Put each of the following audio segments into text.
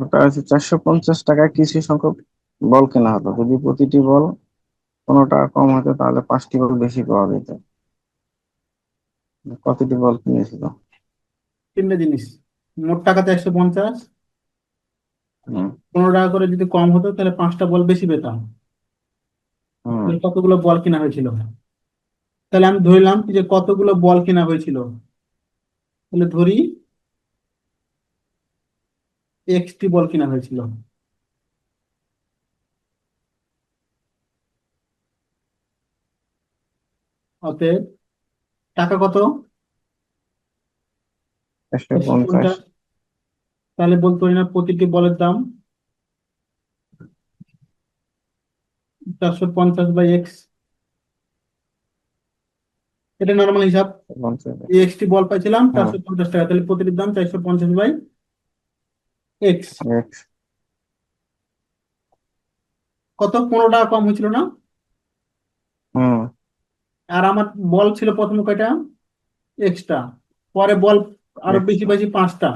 ওটা হচ্ছে চারশো পঞ্চাশ টাকায় কিছু সংখ্যক বল কেনা হতো। যদি প্রতিটি বল পনেরো টাকা কম হতো তাহলে পাঁচটি বল বেশি পাওয়া যেত। কতটি বল কিনেছিল তিনটে জিনিস। মোট টাকা চারশো পঞ্চাশ। পনেরো টাকা করে যদি কম হতো তাহলে পাঁচটা বল বেশি পেতাম। কতগুলো বল কেনা হয়েছিল? তাহলে আমি ধরলাম যে কতগুলো বল কেনা হয়েছিল। তাহলে ধরি এক্সটি বল কেনা হয়েছিল। অতএব টাকা কত? তাহলে বলতে পারি না প্রতিটি বলের দাম? চারশো পঞ্চাশ বাই এক্স। এটা নর্মাল হিসাব। এক্সটি বল পাইছিলাম হ্যাঁ। চারশো পঞ্চাশ টাকা। তাহলে প্রতিটির দাম চারশো পঞ্চাশ বাই এক্স এক্স কত? পনেরো টাকা কম হয়েছিল না? হুম। আর আমার বল ছিল প্রথমে কয়টা? এক্সট্রা পরে বল আরও বেশি। বেশি পাঁচটা।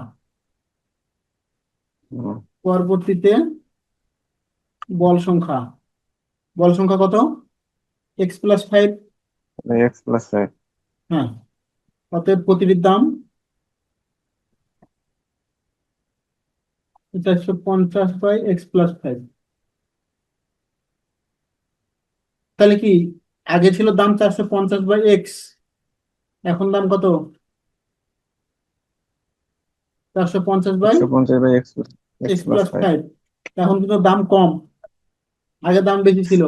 পরবর্তীতে বল সংখ্যা। বল সংখ্যা কত? X plus five X plus five হ্যাঁ। অতএব প্রতিটির দাম চারশো পঞ্চাশ বাই এক্স প্লাস ফাইভ। তাহলে কি আগে ছিল দাম চারশো পঞ্চাশ বাই এক্স এখন দাম কত? চারশো পঞ্চাশ বাই পঞ্চাশ by X X plus five. এখন কিন্তু দাম কম আগে দাম বেশি ছিল।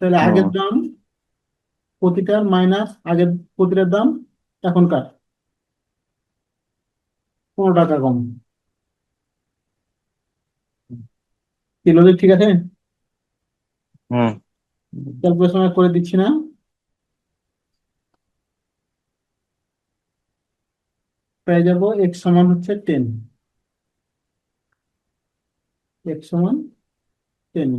তাহলে আগের দাম প্রতিটার মাইনাস আগের প্রতিটার দাম এখনকার। পনেরো টাকা কম। কি লজিক ঠিক আছে? হুম। ক্যালকুলেশন করে দিচ্ছি না। পেয়ে যাব এক্স সমান হচ্ছে টেন এক্স সমান টেন